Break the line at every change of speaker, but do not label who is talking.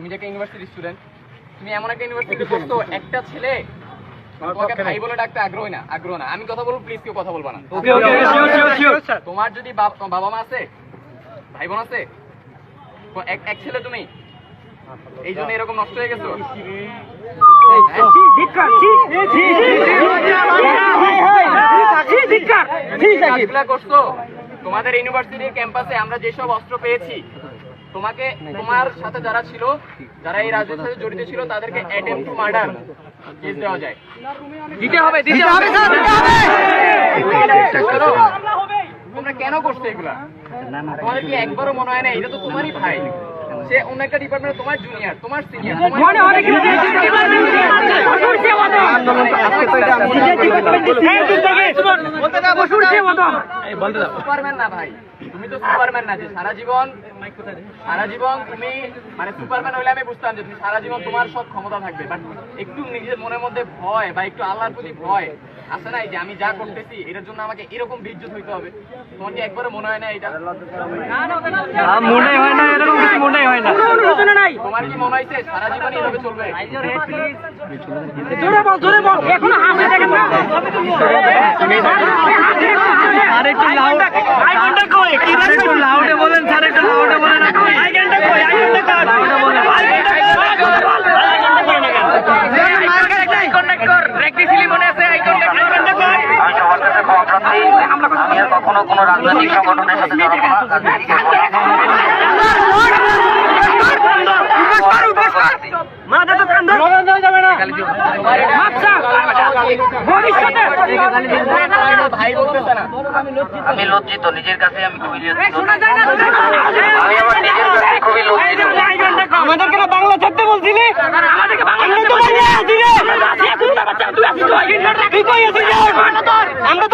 তুমি যে একটা ইউনিভার্সিটি স্টুডেন্ট তুমি এমন একটা ইউনিভার্সিটি পড়তো একটা ছেলে ভাই বলে ডাকতে আগ্রহ না আগ্রহ না আমি কথা বলব প্লিজ কেউ কথা বলবা না
okay okay sure sure sure
তোমার যদি বাবা মা আছে ভাই বোন আছে এক এক ছেলে তুমি এই জন্য এরকম নষ্ট হয়ে গেছো তোমাদের ইউনিভার্সিটির ক্যাম্পাসে আমরা যেসব অস্ত্র পেয়েছি তোমাকে তোমার সাথে যারা ছিল যারা এই রাজনীতির সাথে জড়িত ছিল তাদেরকে অ্যাটেম্প টু মার্ডার কেস দেওয়া যায়
দিতে হবে দিতে হবে
তোমরা কেন করছ এগুলা তোমাদের কি একবারও মনে হয় না এটা তো তোমারই ভাই সে অন্য একটা ডিপার্টমেন্ট তোমার জুনিয়র তোমার সিনিয়র
মনে হয় কিন্তু
সুপারম্যান না ভাই। তুমি তো সুপারম্যান না যে সারা জীবন সারা জীবন তুমি মানে সুপারম্যান হলে আমি বুঝতাম যে তুমি সারা জীবন তোমার সব ক্ষমতা থাকবে। বাট একটু নিজের মনের মধ্যে ভয় বা একটু আল্লাহর প্রতি ভয় আছে না যে আমি যা করতেছি এটার জন্য আমাকে এরকম বিদ্যুৎ হইতে হবে। তোমার কি একবারও মনে হয় না এটা?
মনে হয় না এরকম কিছু মনে হয় না।
তোমার কি মনে হয়েছে? সারা জীবন এইভাবে চলবে?
জোরে বল জোরে বল। এখনও হাসে দেখেন না? আর একটু লাউড আই কই? কি রে একটু লাউডে বলেন স্যার একটু লাউডে বলেন আই কই আই কই লাউডে বলেন। আই ঘণ্টা কই আই ঘণ্টা কই না কেন মার্কেট আই কন্ডাক্টর প্র্যাকটিসলি মনে আছে? আই কন্ডাক্টর আই ঘণ্টা কই
আমি কখনো কোনো রাজনৈতিক সংগঠনের সাথে জড়াবো
মাথা তো কান্দা। না ভবিষ্যতে
আমি লজ্জিত নিজের কাছে আমি খুবই আমি আমার নিজের কাছে খুবই লজ্জিত।
আমাদেরকে বাংলা ছাড়তে বলছিলি? আমাদেরকে বাংলা আমরা